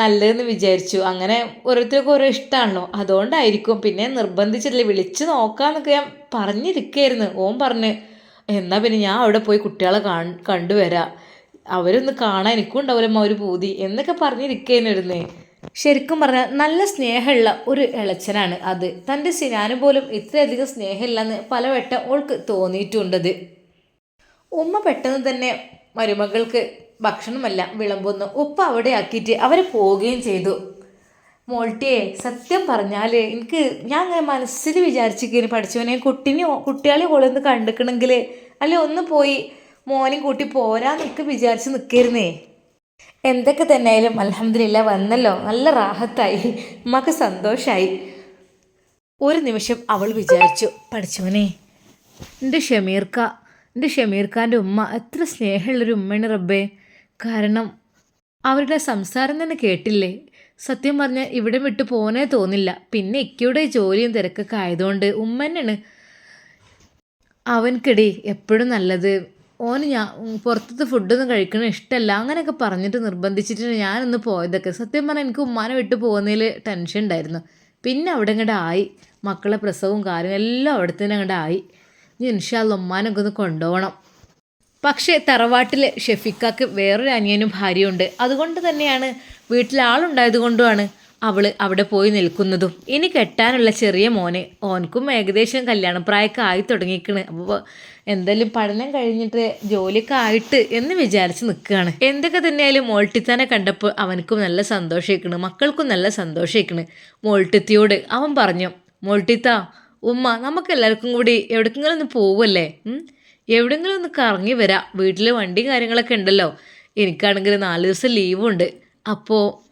നല്ലതെന്ന് വിചാരിച്ചു. അങ്ങനെ ഓരോരുത്തർക്കും ഓരോ ഇഷ്ടമാണല്ലോ അതുകൊണ്ടായിരിക്കും പിന്നെ നിർബന്ധിച്ചിട്ടില്ല. വിളിച്ച് നോക്കാന്നൊക്കെ ഞാൻ പറഞ്ഞിരിക്കായിരുന്നു ഓം പറഞ്ഞ് എന്നാൽ പിന്നെ ഞാൻ അവിടെ പോയി കുട്ടികളെ കാ കണ്ടുവരാം. അവരൊന്ന് കാണാൻ എനിക്കും ഉണ്ടാവില്ല ഒരു പൂതി എന്നൊക്കെ പറഞ്ഞിരിക്കുന്നേ ശരിക്കും പറഞ്ഞാൽ നല്ല സ്നേഹമുള്ള ഒരു ഇളച്ചനാണ് അത്. തന്റെ സിനാനും പോലും ഇത്രയധികം സ്നേഹമില്ലെന്ന് പലവട്ടം ഓൾക്ക് തോന്നിയിട്ടുണ്ടത്. ഉമ്മ പെട്ടെന്ന് തന്നെ മരുമകൾക്ക് ഭക്ഷണമെല്ലാം വിളമ്പുന്നു. ഉപ്പ് അവിടെ ആക്കിയിട്ട് അവർ പോവുകയും ചെയ്തു. മോൾട്ടിയെ സത്യം പറഞ്ഞാൽ എനിക്ക് ഞാൻ മനസ്സിൽ വിചാരിച്ചിരിക്കുന്നു പഠിച്ചവനെ കുട്ടിനെ കുട്ടികളെ ഓളൊന്ന് കണ്ടിക്കണമെങ്കിൽ അല്ലെ ഒന്ന് പോയി മോനും കൂട്ടി പോരാന്നൊക്കെ വിചാരിച്ച് നിൽക്കരുന്നേ എന്തൊക്കെ തന്നെ ആയാലും അലഹമില്ല വന്നല്ലോ. നല്ല റാഹത്തായി. ഉമ്മക്ക് സന്തോഷമായി ഒരു നിമിഷം അവൾ വിചാരിച്ചു പഠിച്ചവനെ എന്റെ ഷമീർക്ക എന്റെ ഷമീർഖാന്റെ ഉമ്മ എത്ര സ്നേഹമുള്ളൊരു ഉമ്മയാണ് റബ്ബേ. കാരണം അവരുടെ സംസാരം തന്നെ കേട്ടില്ലേ? സത്യം പറഞ്ഞാൽ ഇവിടെ വിട്ടു പോകാനേ തോന്നില്ല. പിന്നെ ഇക്കയുടെ ജോലിയും തിരക്കൊക്കെ ആയതുകൊണ്ട് ഉമ്മനാണ് അവൻക്കിടി എപ്പോഴും നല്ലത്. ഓന് ഞാൻ പുറത്തത്തെ ഫുഡൊന്നും കഴിക്കണ ഇഷ്ടമല്ല അങ്ങനെയൊക്കെ പറഞ്ഞിട്ട് നിർബന്ധിച്ചിട്ട് ഞാനൊന്ന് പോയതൊക്കെ. സത്യം പറഞ്ഞാൽ എനിക്ക് ഉമ്മാനെ വിട്ടു പോകുന്നതിൽ ടെൻഷൻ ഉണ്ടായിരുന്നു. പിന്നെ അവിടെ ഇങ്ങോട്ട് ആയി. മക്കളെ പ്രസവവും കാര്യവും എല്ലാം അവിടെ തന്നെ അങ്ങോട്ട് ആയി. ഇനി ഇൻഷാല്ല ഉമ്മാനൊക്കെ ഒന്ന് കൊണ്ടുപോകണം. പക്ഷേ തറവാട്ടിൽ ഷെഫിക്കാക്ക് വേറൊരു അനിയനും ഭാര്യയുണ്ട്. അതുകൊണ്ട് തന്നെയാണ് വീട്ടിൽ ആളുണ്ടായത് കൊണ്ടുമാണ് അവൾ അവിടെ പോയി നിൽക്കുന്നതും. ഇനി കെട്ടാനുള്ള ചെറിയ മോനെ. ഓനക്കും ഏകദേശം കല്യാണപ്രായമൊക്കെ ആയി തുടങ്ങിക്കണ് അപ്പോൾ എന്തായാലും പഠനം കഴിഞ്ഞിട്ട് ജോലിയൊക്കെ ആയിട്ട് എന്ന് വിചാരിച്ച് നിൽക്കുകയാണ്. എന്തൊക്കെ തന്നെയായാലും മോൾട്ടിത്താനെ കണ്ടപ്പോൾ അവനക്കും നല്ല സന്തോഷമായിക്കണ് മക്കൾക്കും നല്ല സന്തോഷമായിക്കണ് മോൾട്ടിത്തിയോട് അവൻ പറഞ്ഞു മോൾട്ടിത്ത ഉമ്മ നമുക്ക് എല്ലാവർക്കും കൂടി എവിടേക്കെങ്കിലും ഒന്ന് പോവല്ലേ? എവിടെയെങ്കിലും ഒന്ന് കറങ്ങി വരാം. വീട്ടിൽ വണ്ടി കാര്യങ്ങളൊക്കെ ഉണ്ടല്ലോ. എനിക്കാണെങ്കിൽ നാല് ദിവസം ലീവുണ്ട് അപ്പോൾ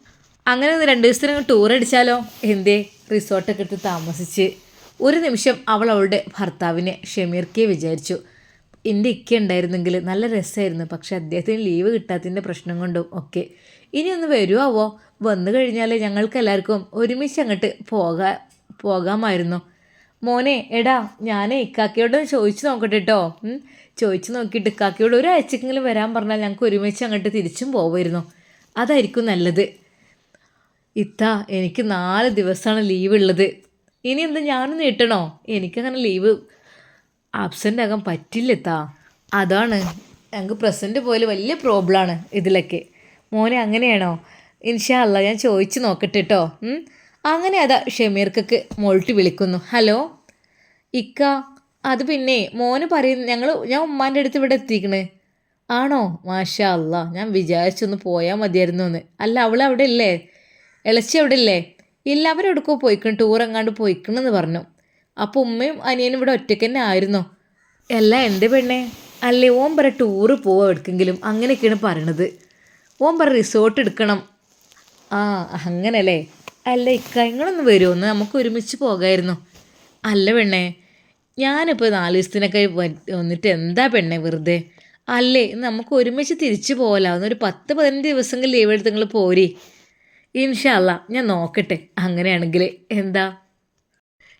അങ്ങനെ രണ്ട് ദിവസത്തിന് ടൂർ അടിച്ചാലോ? എന്തേ? റിസോർട്ടൊക്കെ എടുത്ത് താമസിച്ച്. ഒരു നിമിഷം അവൾ അവളുടെ ഭർത്താവിനെ ഷമീർക്കെ വിചാരിച്ചു. എന്റെ ഇക്ക ഉണ്ടായിരുന്നെങ്കിൽ നല്ല രസമായിരുന്നു പക്ഷേ അദ്ദേഹത്തിന് ലീവ് കിട്ടാത്തതിന്റെ പ്രശ്നം കൊണ്ടും ഒക്കെ. ഇനി ഒന്ന് വരുമാവോ വന്നു കഴിഞ്ഞാൽ ഞങ്ങൾക്ക് എല്ലാവർക്കും ഒരുമിച്ച് അങ്ങോട്ട് പോകാ പോകാമായിരുന്നു. മോനെ എടാ ഞാൻ ഇക്കാക്കയോട് ചോദിച്ചു നോക്കട്ടെ കേട്ടോ ചോദിച്ചു നോക്കിയിട്ട് ഇക്കാക്കയോട് ഒരാഴ്ചക്കെങ്കിലും വരാൻ പറഞ്ഞാൽ ഞങ്ങൾക്ക് ഒരുമിച്ച് അങ്ങോട്ട് തിരിച്ചും പോവായിരുന്നു. അതായിരിക്കും നല്ലത്. ഇത്ത എനിക്ക് നാല് ദിവസമാണ് ലീവ് ഉള്ളത്. ഇനി എന്താ ഞാനും നീട്ടണോ എനിക്കങ്ങനെ ലീവ് ആബ്സെന്റ് ആകാൻ പറ്റില്ല ഇത്താ. അതാണ്. ഞങ്ങൾക്ക് പ്രസന്റ് പോലെ വലിയ പ്രോബ്ലമാണ് ഇതിലൊക്കെ. മോനെ അങ്ങനെയാണോ? ഇൻഷാ അല്ല ഞാൻ ചോദിച്ച് നോക്കട്ടെ കേട്ടോ അങ്ങനെ അതാ ഷമീർക്കക്ക് മോൾട്ട് വിളിക്കുന്നു. ഹലോ ഇക്ക അത് പിന്നെ മോന് പറയുന്നു ഞങ്ങൾ ഞാൻ ഉമ്മാന്റെ അടുത്ത് ഇവിടെ എത്തിക്കണേ. ആണോ? മാഷാ അല്ല ഞാൻ വിചാരിച്ചൊന്ന് പോയാൽ മതിയായിരുന്നു എന്ന് അല്ല അവൾ അവിടെ ഇല്ലേ ഇളച്ചി അവിടെ ഇല്ലേ ഇല്ല അവരെടുക്കോ പോയിക്കണം ടൂർ എങ്ങാണ്ട് പോയിക്കണമെന്ന് പറഞ്ഞു. അപ്പോൾ ഉമ്മയും അനിയനും ഇവിടെ ഒറ്റയ്ക്ക് തന്നെ ആയിരുന്നോ? അല്ല എന്റെ പെണ്ണേ? അല്ലേ ഓൻ പറ ടൂറ് പോവാ എടുക്കെങ്കിലും അങ്ങനെയൊക്കെയാണ് പറയണത്. ഓൻ പറ റിസോർട്ട് എടുക്കണം. ആ അങ്ങനല്ലേ? അല്ല ഇക്ക വരുമെന്ന് വരുമോ നമുക്ക് ഒരുമിച്ച് പോകായിരുന്നു. അല്ല പെണ്ണേ ഞാനിപ്പോൾ നാല് ദിവസത്തിനൊക്കെ വന്നിട്ട് എന്താ പെണ്ണേ വെറുതെ? അല്ലേ നമുക്ക് ഒരുമിച്ച് തിരിച്ചു പോകലാവുന്ന ഒരു പത്ത് പതിനഞ്ച് ദിവസമെങ്കിലും ലീവ് എടുത്ത് നിങ്ങൾ പോരി. ഇൻഷല്ല ഞാൻ നോക്കട്ടെ. അങ്ങനെയാണെങ്കിൽ എന്താ?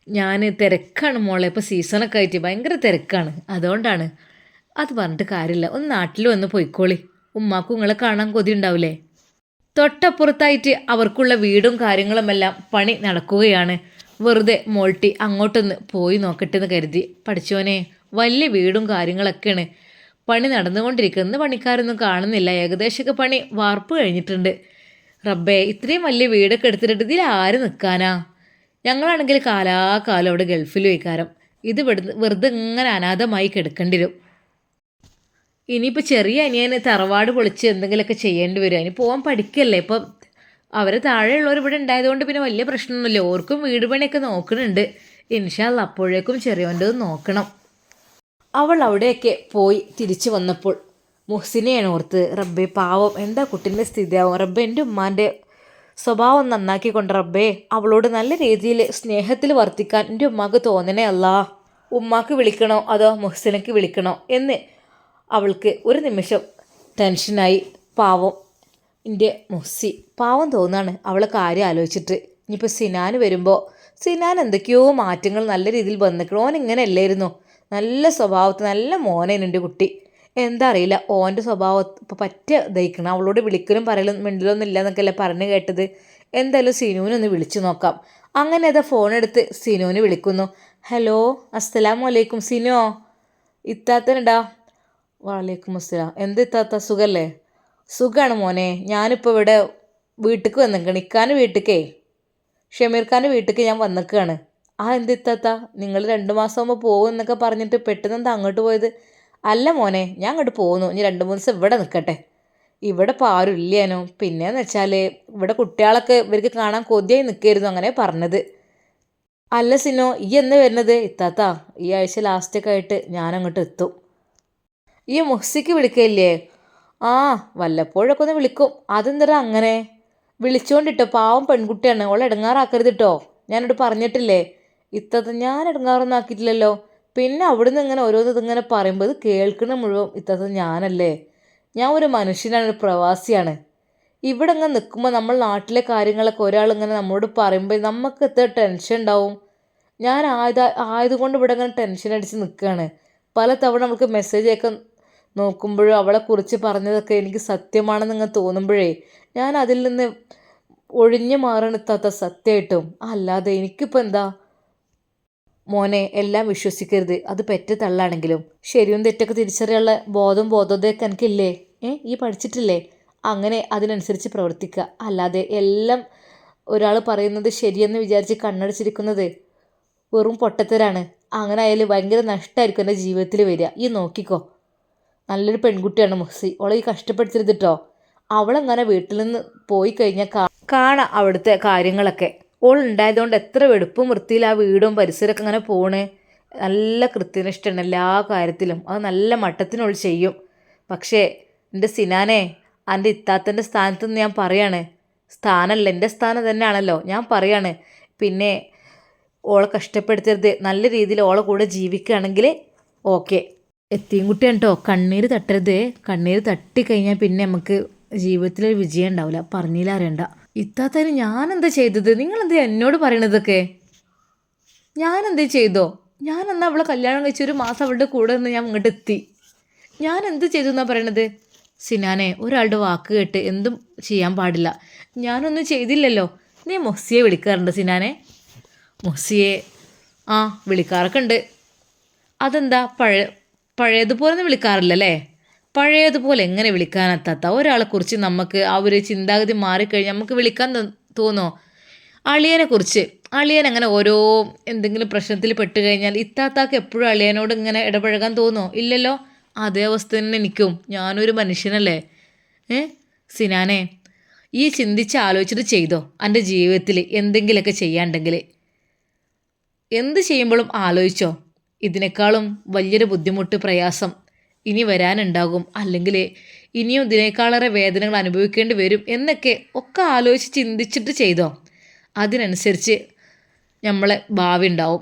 ഞാൻ തിരക്കാണ് മോളെ. ഇപ്പോൾ സീസണൊക്കെ ആയിട്ട് ഭയങ്കര തിരക്കാണ്. അതുകൊണ്ടാണ്. അത് പറഞ്ഞിട്ട് കാര്യമില്ല. ഒന്ന് നാട്ടിൽ വന്ന് പോയിക്കോളി. ഉമ്മാക്കും നിങ്ങളെ കാണാൻ കൊതി ഉണ്ടാവില്ലേ തൊട്ടപ്പുറത്തായിട്ട് അവർക്കുള്ള വീടും കാര്യങ്ങളുമെല്ലാം പണി നടക്കുകയാണ്. വെറുതെ മോൾട്ടി അങ്ങോട്ടൊന്ന് പോയി നോക്കട്ടെ എന്ന് കരുതി. പഠിച്ചോനെ വലിയ വീടും കാര്യങ്ങളൊക്കെയാണ് പണി നടന്നുകൊണ്ടിരിക്കുന്ന പണിക്കാരൊന്നും കാണുന്നില്ല. ഏകദേശമൊക്കെ പണി വാർപ്പ് കഴിഞ്ഞിട്ടുണ്ട്. റബ്ബേ ഇത്രയും വലിയ വീടൊക്കെ എടുത്തിട്ട് ഇതിൽ ആര് നിൽക്കാനാ? ഞങ്ങളാണെങ്കിൽ കാലാകാലം അവിടെ ഗൾഫിൽ വയ്ക്കാരം. ഇത് വെറുതെ ഇങ്ങനെ അനാഥമായി കിടക്കേണ്ടി വരും. ഇനിയിപ്പോൾ ചെറിയ അനിയന് തറവാട് പൊളിച്ച് എന്തെങ്കിലുമൊക്കെ ചെയ്യേണ്ടി വരും. അതിന് പോകാൻ പഠിക്കല്ലേ? ഇപ്പം അവർ താഴെയുള്ളവർ ഇവിടെ ഉണ്ടായതുകൊണ്ട് പിന്നെ വലിയ പ്രശ്നമൊന്നുമില്ല. ഓർക്കും വീട് പണിയൊക്കെ നോക്കുന്നുണ്ട്. ഇൻഷാല്ല അപ്പോഴേക്കും ചെറിയവന്റെ നോക്കണം. അവൾ അവിടെയൊക്കെ പോയി തിരിച്ചു വന്നപ്പോൾ മുഹ്സിനെയാണ് ഓർത്ത് റബ്ബെ പാവം എന്താ കുട്ടീന്റെ സ്ഥിതിയാവും? റബ്ബെ എന്റെ ഉമ്മാന്റെ സ്വഭാവം നന്നാക്കിക്കൊണ്ട് റബ്ബേ അവളോട് നല്ല രീതിയിൽ സ്നേഹത്തിൽ വർത്തിക്കാൻ എന്റെ ഉമ്മാക്ക് തോന്നണേ അല്ല. ഉമ്മാക്ക് വിളിക്കണോ അതോ മുഹ്സിനക്ക് വിളിക്കണോ? എന്ന് അവൾക്ക് ഒരു നിമിഷം ടെൻഷനായി പാവം എന്റെ മുസ്സി പാവം തോന്നാണ് അവളെ കാര്യം ആലോചിച്ചിട്ട്. ഇനിയിപ്പോൾ സിനാൻ വരുമ്പോൾ സിനാൻ എന്തൊക്കെയോ മാറ്റങ്ങൾ നല്ല രീതിയിൽ വന്നിക്കണം ഓൻ ഇങ്ങനെ അല്ലായിരുന്നു. നല്ല സ്വഭാവത്തിൽ നല്ല മോനേനുണ്ട് കുട്ടി. എന്താ അറിയില്ല. ഓന്റെ സ്വഭാവം ഇപ്പോൾ പറ്റ ദഹിക്കണം അവളോട് വിളിക്കലും പറയലും മിണ്ടലൊന്നും ഇല്ല എന്നൊക്കെയല്ലേ പറഞ്ഞു കേട്ടത്. എന്തായാലും സിനുവിനൊന്ന് വിളിച്ചു നോക്കാം. അങ്ങനെ അതാ ഫോൺ എടുത്ത് സിനുവിന് വിളിക്കുന്നു. ഹലോ അസ്സലാമലൈക്കും സിനോ ഇത്താത്തനുണ്ടാ? വാലേക്കും അസ്സലാം. എന്ത് ഇത്താത്ത സുഖല്ലേ? സുഖമാണ് മോനെ. ഞാനിപ്പോൾ ഇവിടെ വീട്ടിലേക്ക് വന്നിരിക്കണം ഇക്കാന്റെ വീട്ടിലേക്കേ ഷമീർ വീട്ടിലേക്ക് ഞാൻ വന്നിരിക്കുകയാണ് ആ എന്ത് ഇത്താത്ത നിങ്ങൾ രണ്ട് മാസം ആകുമ്പോൾ പോകും എന്നൊക്കെ പറഞ്ഞിട്ട് പെട്ടെന്ന് എന്താ അങ്ങോട്ട് പോയത്? അല്ല മോനെ ഞാൻ അങ്ങോട്ട് പോകുന്നു ഇനി രണ്ട് മൂന്ന് ദിവസം ഇവിടെ നിൽക്കട്ടെ. ഇവിടെ ഇപ്പോൾ ആരും ഇല്ലേനോ. പിന്നെയെന്ന് വെച്ചാൽ ഇവിടെ കുട്ടികളൊക്കെ ഇവർക്ക് കാണാൻ കൊതിയായി നിൽക്കായിരുന്നു അങ്ങനെ പറഞ്ഞത്. അല്ല സിനോ ഈ എന്ന് വരുന്നത്? ഇത്താത്ത ഈ ആഴ്ച ലാസ്റ്റൊക്കെ ആയിട്ട് ഞാനങ്ങോട്ട് എത്തും. ഈ മുഹ്സിക്ക് വിളിക്കയില്ലേ ആ വല്ലപ്പോഴൊക്കെ ഒന്ന് വിളിക്കും. അതെന്തരാ അങ്ങനെ? വിളിച്ചോണ്ടിട്ടോ പാവം പെൺകുട്ടിയാണ്. ഓളെ ഇടങ്ങാറാക്കരുത് കേട്ടോ ഞാനോട് പറഞ്ഞിട്ടില്ലേ? ഇത്തത് ഞാൻ ഇടങ്ങാറൊന്നും ആക്കിയിട്ടില്ലല്ലോ. പിന്നെ അവിടുന്ന് ഇങ്ങനെ ഓരോന്ന് ഇതിങ്ങനെ പറയുമ്പോൾ ഇത് കേൾക്കുന്ന മുഴുവൻ ഇത്തത് ഞാനല്ലേ? ഞാൻ ഒരു മനുഷ്യനാണ് ഒരു പ്രവാസിയാണ്. ഇവിടെ ഇങ്ങനെ നിൽക്കുമ്പോൾ നമ്മൾ നാട്ടിലെ കാര്യങ്ങളൊക്കെ ഒരാൾ ഇങ്ങനെ നമ്മളോട് പറയുമ്പോൾ നമുക്ക് എത്ര ടെൻഷൻ ഉണ്ടാവും. ഞാൻ ആയത് ആയതുകൊണ്ട് ഇവിടെ ഇങ്ങനെ ടെൻഷൻ അടിച്ച് നിൽക്കുകയാണ് പല തവണ നമുക്ക് മെസ്സേജ് അയക്കാൻ നോക്കുമ്പോഴും അവളെക്കുറിച്ച് പറഞ്ഞതൊക്കെ എനിക്ക് സത്യമാണെന്ന് ഇങ്ങനെ തോന്നുമ്പോഴേ ഞാൻ അതിൽ നിന്ന് ഒഴിഞ്ഞു മാറണെത്താത്ത സത്യമായിട്ടും അല്ലാതെ എനിക്കിപ്പോൾ എന്താ? മോനെ എല്ലാം വിശ്വസിക്കരുത്. അത് പെറ്റ തള്ളാണെങ്കിലും. ശരിയും തെറ്റൊക്കെ തിരിച്ചറിയാനുള്ള ബോധം ബോധോദയൊക്കെ എനിക്കില്ലേ? ഏ ഈ പഠിച്ചിട്ടില്ലേ? അങ്ങനെ അതിനനുസരിച്ച് പ്രവർത്തിക്കുക. അല്ലാതെ എല്ലാം ഒരാൾ പറയുന്നത് ശരിയെന്ന് വിചാരിച്ച് കണ്ണടച്ചിരിക്കുന്നത് വെറും പൊട്ടത്തരാണ്. അങ്ങനെ ആയാലും ഭയങ്കര നഷ്ടമായിരിക്കും എന്റെ ജീവിതത്തിൽ വരിക. ഈ നോക്കിക്കോ. നല്ലൊരു പെൺകുട്ടിയാണ് മുഹ്സി. അവളെ ഈ കഷ്ടപ്പെടുത്തരുത് കേട്ടോ അവളങ്ങനെ വീട്ടിൽ നിന്ന് പോയി കഴിഞ്ഞാൽ കാണാം അവിടുത്തെ കാര്യങ്ങളൊക്കെ. ഓൾ ഉണ്ടായതുകൊണ്ട് എത്ര വെടുപ്പും വൃത്തിയിൽ ആ വീടും പരിസരമൊക്കെ അങ്ങനെ പോണേ. നല്ല കൃത്യനിഷ്ഠയാണ് എല്ലാ കാര്യത്തിലും. അത് നല്ല മട്ടത്തിനുള്ളിൽ ചെയ്യും. പക്ഷേ എന്റെ സിനാനെ എന്റെ ഇത്താത്തന്റെ സ്ഥാനത്ത് നിന്ന് ഞാൻ പറയാണ്. സ്ഥാനമല്ല എന്റെ സ്ഥാനം തന്നെയാണല്ലോ ഞാൻ പറയാണ്. പിന്നെ ഓളെ കഷ്ടപ്പെടുത്തരുത്. നല്ല രീതിയിൽ ഓളെ കൂടെ ജീവിക്കുകയാണെങ്കിൽ ഓക്കെ. എത്തിയും. കുട്ടിയാണ് കേട്ടോ കണ്ണീര് തട്ടരുത്. കണ്ണീര് തട്ടിക്കഴിഞ്ഞാൽ പിന്നെ നമുക്ക് ജീവിതത്തിലൊരു വിജയം ഉണ്ടാവില്ല പറഞ്ഞില്ല അറിയണ്ട. ഇത്താത്തതിന് ഞാൻ എന്താ ചെയ്തത്? നിങ്ങൾ എന്താ എന്നോട് പറയണതൊക്കെ? ഞാൻ എന്തേ ചെയ്തോ? ഞാൻ എന്നാ അവളെ കല്യാണം കഴിച്ച ഒരു മാസം അവളുടെ കൂടെ നിന്ന് ഞാൻ ഇങ്ങോട്ട് എത്തി. ഞാൻ എന്ത് ചെയ്തു എന്നാ പറയണത്? സിനാനെ ഒരാളുടെ വാക്ക് കേട്ട് എന്തും ചെയ്യാൻ പാടില്ല. ഞാനൊന്നും ചെയ്തില്ലല്ലോ. നീ മൊസിയെ വിളിക്കാറുണ്ട് സിനാനെ? മൊസിയെ. ആ വിളിക്കാറൊക്കെ ഉണ്ട്. അതെന്താ? പഴയ പഴയതുപോലെ ഒന്നും വിളിക്കാറില്ല അല്ലേ പഴയതുപോലെ എങ്ങനെ വിളിക്കാനെത്താത്ത ഒരാളെക്കുറിച്ച് നമുക്ക് ആ ഒരു ചിന്താഗതി മാറിക്കഴിഞ്ഞാൽ നമുക്ക് വിളിക്കാൻ തോന്നുമോ തോന്നോ? അളിയനെക്കുറിച്ച്. അളിയൻ അങ്ങനെ ഓരോ എന്തെങ്കിലും പ്രശ്നത്തിൽ പെട്ട് കഴിഞ്ഞാൽ ഇത്താത്താക്ക് എപ്പോഴും അളിയനോട് ഇങ്ങനെ ഇടപഴകാൻ തോന്നോ? ഇല്ലല്ലോ. അതേ അവസ്ഥ തന്നെ എനിക്കും. ഞാനൊരു മനുഷ്യനല്ലേ. ഏ? സിനാനെ ഈ ചിന്തിച്ച് ആലോചിച്ചിട്ട് ചെയ്തോ? എന്റെ ജീവിതത്തിൽ എന്തെങ്കിലുമൊക്കെ ചെയ്യാണ്ടെങ്കിൽ എന്ത് ചെയ്യുമ്പോഴും ആലോചിച്ചോ? ഇതിനേക്കാളും വലിയൊരു ബുദ്ധിമുട്ട് പ്രയാസം ഇനി വരാനുണ്ടാകും. അല്ലെങ്കിൽ ഇനിയും ഇതിനേക്കാളേറെ വേദനകൾ അനുഭവിക്കേണ്ടി വരും എന്നൊക്കെ ഒക്കെ ആലോചിച്ച് ചിന്തിച്ചിട്ട് ചെയ്തോ? അതിനനുസരിച്ച് നമ്മളെ ഭാവി ഉണ്ടാവും.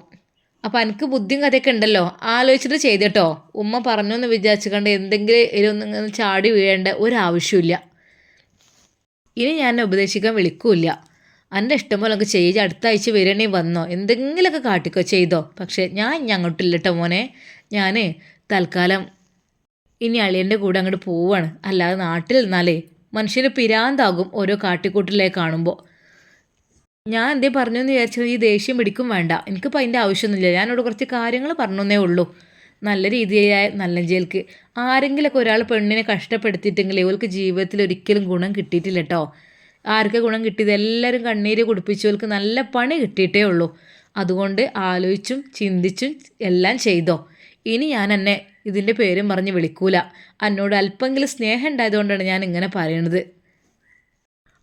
അപ്പം എനിക്ക് ബുദ്ധിയും കഥയൊക്കെ ഉണ്ടല്ലോ? ആലോചിച്ചിട്ട് ചെയ്തിട്ടോ. ഉമ്മ പറഞ്ഞു എന്ന് വിചാരിച്ചു കണ്ട് എന്തെങ്കിലും ഇങ്ങനെ ചാടി വീഴേണ്ട ഒരാവശ്യമില്ല ഇനി ഞാൻ ഉപദേശിക്കാൻ വിളിക്കൂല എന്റെ ഇഷ്ടം പോലെ ഒക്കെ ചെയ്ത് അടുത്ത ആഴ്ച വരണേ വന്നോ? എന്തെങ്കിലുമൊക്കെ കാട്ടിക്കോ ചെയ്തോ? പക്ഷേ ഞാൻ ഇനി അങ്ങോട്ടില്ല മോനെ. ഞാൻ തൽക്കാലം ഇനി അളിയന്റെ കൂടെ അങ്ങോട്ട് പോവാണ്. അല്ലാതെ നാട്ടിൽ നിന്നാലേ മനുഷ്യന് പിരാന്താകും ഓരോ കാട്ടിക്കൂട്ടിലേ കാണുമ്പോൾ ഞാൻ എന്തേ പറഞ്ഞു എന്ന് വിചാരിച്ചത് ഈ ദേഷ്യം പിടിക്കും വേണ്ട. എനിക്കിപ്പോൾ അതിന്റെ ആവശ്യമൊന്നുമില്ല. ഞാനോട് കുറച്ച് കാര്യങ്ങൾ പറഞ്ഞേ ഉള്ളൂ. നല്ല രീതിയായ നല്ല ജയിൽക്ക്. ആരെങ്കിലുമൊക്കെ ഒരാൾ പെണ്ണിനെ കഷ്ടപ്പെടുത്തിയിട്ടെങ്കിൽ ഇവൾക്ക് ജീവിതത്തിൽ ഒരിക്കലും ഗുണം കിട്ടിയിട്ടില്ല കേട്ടോ ആർക്ക് ഗുണം കിട്ടിയത്? എല്ലാവരും കണ്ണീര് കുടിപ്പിച്ചവർക്ക് നല്ല പണി കിട്ടിയിട്ടേ ഉള്ളൂ. അതുകൊണ്ട് ആലോചിച്ചും ചിന്തിച്ചും എല്ലാം ചെയ്തോ. ഇനി ഞാൻ എന്നെ ഇതിന്റെ പേരും പറഞ്ഞ് വിളിക്കൂല. എന്നോട് അല്പമെങ്കിലും സ്നേഹം ഉണ്ടായതുകൊണ്ടാണ് ഞാൻ ഇങ്ങനെ പറയണത്.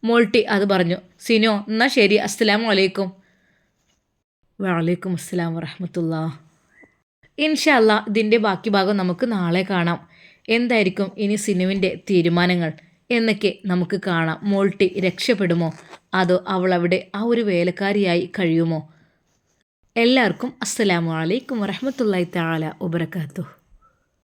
മോൾട്ടി അത് പറഞ്ഞു. സിനോ എന്നാ ശരി. അസ്സലാം വലൈക്കും വലൈക്കും അസ്സലാം വറഹമത്തുള്ള. ഇൻഷല്ല ഇതിന്റെ ബാക്കി ഭാഗം നമുക്ക് നാളെ കാണാം. എന്തായിരിക്കും ഇനി സിനുവിന്റെ തീരുമാനങ്ങൾ? എന്നൊക്കെ നമുക്ക് കാണാം. മോൾട്ടി രക്ഷപ്പെടുമോ? അതോ അവൾ അവിടെ ആ ഒരു വേലക്കാരിയായി കഴിയുമോ? എല്ലാവർക്കും അസ്സലാമു അലൈക്കും വറഹമത്തല്ലാ താല വബർക്കാത്തു